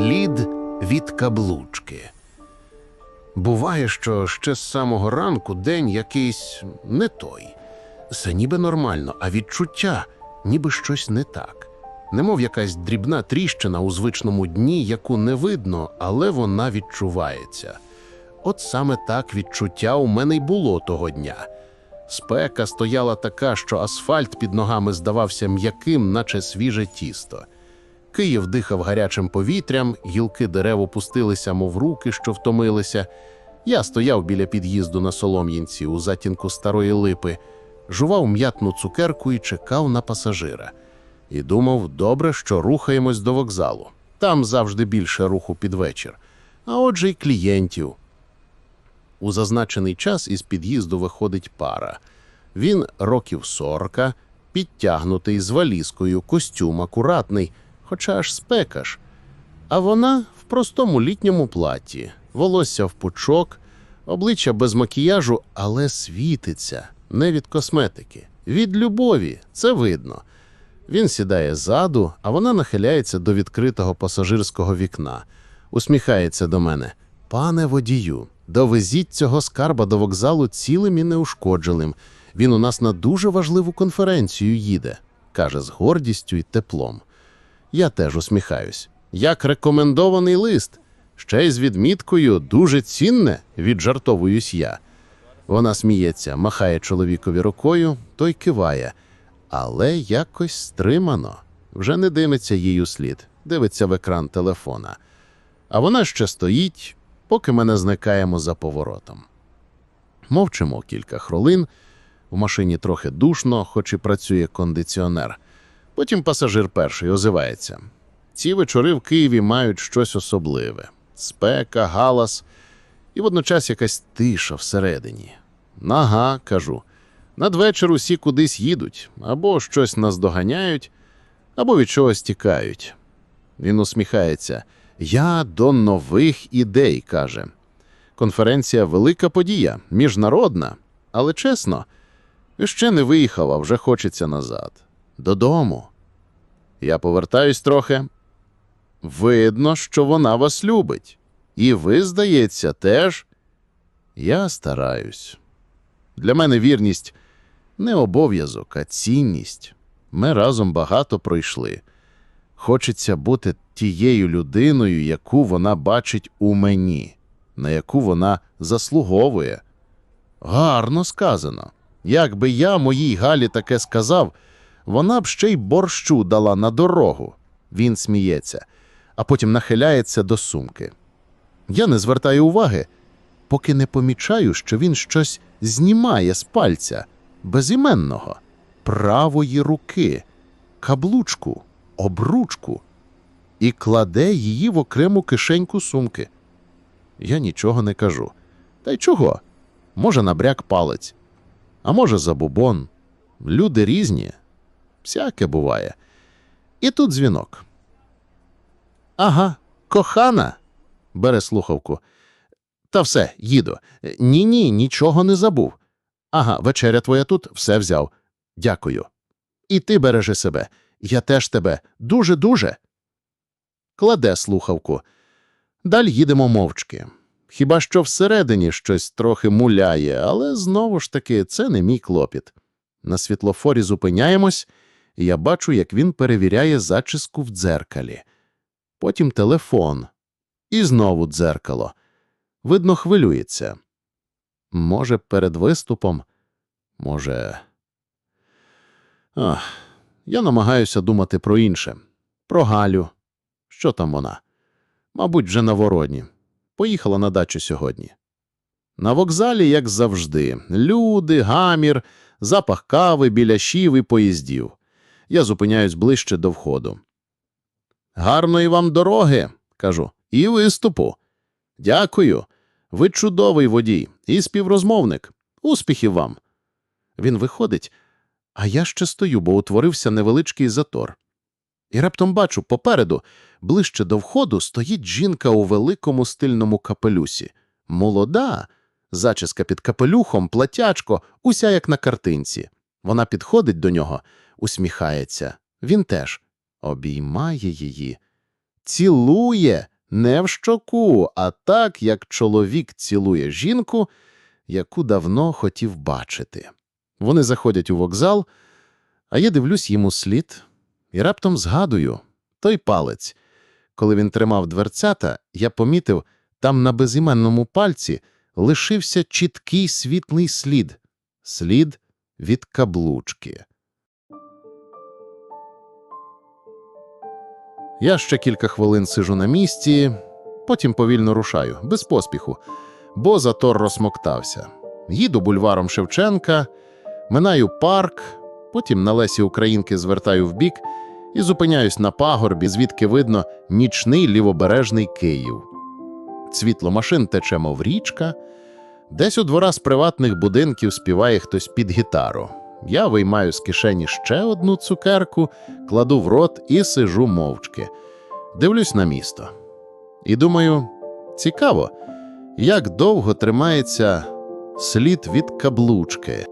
Слід від каблучки. Буває, що ще з самого ранку день якийсь не той. Все ніби нормально, а відчуття ніби щось не так. Немов якась дрібна тріщина у звичному дні, яку не видно, але вона відчувається. От саме так відчуття у мене й було того дня. Спека стояла така, що асфальт під ногами здавався м'яким, наче свіже тісто. Київ дихав гарячим повітрям, гілки дерев опустилися, мов руки, що втомилися. Я стояв біля під'їзду на Солом'їнці у затінку старої липи, жував м'ятну цукерку і чекав на пасажира. І думав, добре, що рухаємось до вокзалу. Там завжди більше руху під вечір. А отже, й клієнтів. У зазначений час із під'їзду виходить пара. Він років сорока, підтягнутий з валізкою, костюм акуратний, хоча аж спека ж. А вона в простому літньому платі, волосся в пучок, обличчя без макіяжу, але світиться не від косметики, від любові, це видно. Він сідає ззаду, а вона нахиляється до відкритого пасажирського вікна, усміхається до мене. Пане водію, довезіть цього скарба до вокзалу цілим і неушкодженим. Він у нас на дуже важливу конференцію їде, каже з гордістю і теплом. Я теж усміхаюсь. Як рекомендований лист, ще й з відміткою дуже цінне, віджартовуюсь я. Вона сміється, махає чоловікові рукою, той киває, але якось стримано. Вже не димиться їй у слід, дивиться в екран телефона. А вона ще стоїть, поки ми не зникаємо за поворотом. Мовчимо кілька хвилин. В машині трохи душно, хоч і працює кондиціонер. Потім пасажир перший озивається. Ці вечори в Києві мають щось особливе: спека, галас і водночас якась тиша всередині. Нага, кажу. Надвечір усі кудись їдуть, або щось наздоганяють, або від чогось тікають. Він усміхається. Я до нових ідей, каже. Конференція велика подія, міжнародна, але чесно, ще не виїхав, а вже хочеться назад. Додому. Я повертаюсь трохи. Видно, що вона вас любить. І ви, здається, теж. Я стараюсь. Для мене вірність не обов'язок, а цінність. Ми разом багато пройшли. Хочеться бути тією людиною, яку вона бачить у мені, на яку вона заслуговує. Гарно сказано. Якби я моїй Галі таке сказав, вона б ще й борщу дала на дорогу. Він сміється, а потім нахиляється до сумки. Я не звертаю уваги, поки не помічаю, що він щось знімає з пальця безіменного, правої руки, каблучку, обручку і кладе її в окрему кишеньку сумки. Я нічого не кажу. Та й чого? Може, набряк палець, а може, забубон. Люди різні, всяке буває. І тут дзвінок. Ага, кохана, бере слухавку. Та все, їду. Ні, ні, нічого не забув. Ага, вечеря твоя тут, все взяв. Дякую. І ти бережи себе. Я теж тебе. Дуже-дуже. Кладе слухавку. Далі їдемо мовчки. Хіба що всередині щось трохи муляє, але знову ж таки це не мій клопіт. На світлофорі зупиняємось, і я бачу, як він перевіряє зачіску в дзеркалі. Потім телефон. І знову дзеркало. Видно, хвилюється. Може, перед виступом, може. Ах, я намагаюся думати про інше. Про Галю. Що там вона? Мабуть, вже на вороні. Поїхала на дачу сьогодні. На вокзалі, як завжди, люди, гамір, запах кави, біляшів і поїздів. Я зупиняюсь ближче до входу. Гарної вам дороги, кажу, і виступу. Дякую. Ви чудовий водій і співрозмовник. Успіхів вам. Він виходить, а я ще стою, бо утворився невеличкий затор. І раптом бачу, попереду, ближче до входу, стоїть жінка у великому стильному капелюсі. Молода, зачіска під капелюхом, платячко, уся як на картинці. Вона підходить до нього, усміхається. Він теж обіймає її. цілує не в щоку, а так, як чоловік цілує жінку, яку давно хотів бачити. Вони заходять у вокзал, а я дивлюсь йому слід і раптом згадую той палець. Коли він тримав дверцята, я помітив, там на безіменному пальці лишився чіткий світлий слід слід від каблучки. Я ще кілька хвилин сижу на місці, потім повільно рушаю, без поспіху, бо затор розсмоктався. Їду бульваром Шевченка, минаю парк, потім на лесі Українки звертаю вбік і зупиняюсь на пагорбі, звідки видно нічний лівобережний Київ. Світло машин тече, мов річка. Десь у двора з приватних будинків співає хтось під гітару. Я виймаю з кишені ще одну цукерку, кладу в рот і сижу мовчки. Дивлюсь на місто. І думаю, цікаво, як довго тримається слід від каблучки.